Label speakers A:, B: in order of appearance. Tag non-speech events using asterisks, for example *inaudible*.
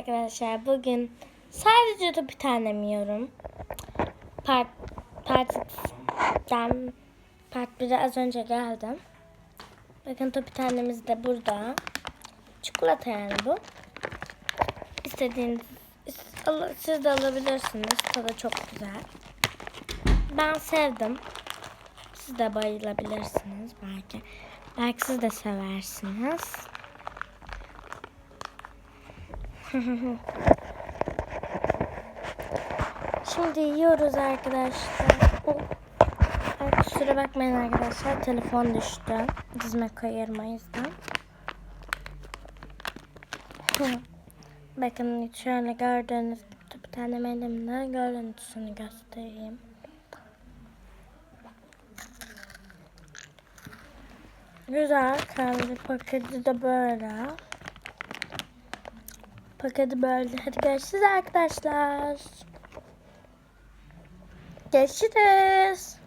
A: arkadaşlar bugün sadece top bir? Part partiden part 1'e az önce geldim. Bakın top bir tanemiz de burada. Çikolata yani bu. İstediğiniz is- siz de alabilirsiniz. Tadı çok güzel. Ben sevdim. Siz de bayılabilirsiniz belki. Belki siz de seversiniz. *laughs* Şimdi yiyoruz arkadaşlar. Oh. Ay, kusura bakmayın arkadaşlar. Telefon düştü. Dizime koyarım o yüzden. Bakın şöyle gördüğünüz gibi bir tane elimle görüntüsünü göstereyim. Güzel. Kendi paketi de böyle. Paketi böyle. Hadi görüşürüz arkadaşlar. Görüşürüz.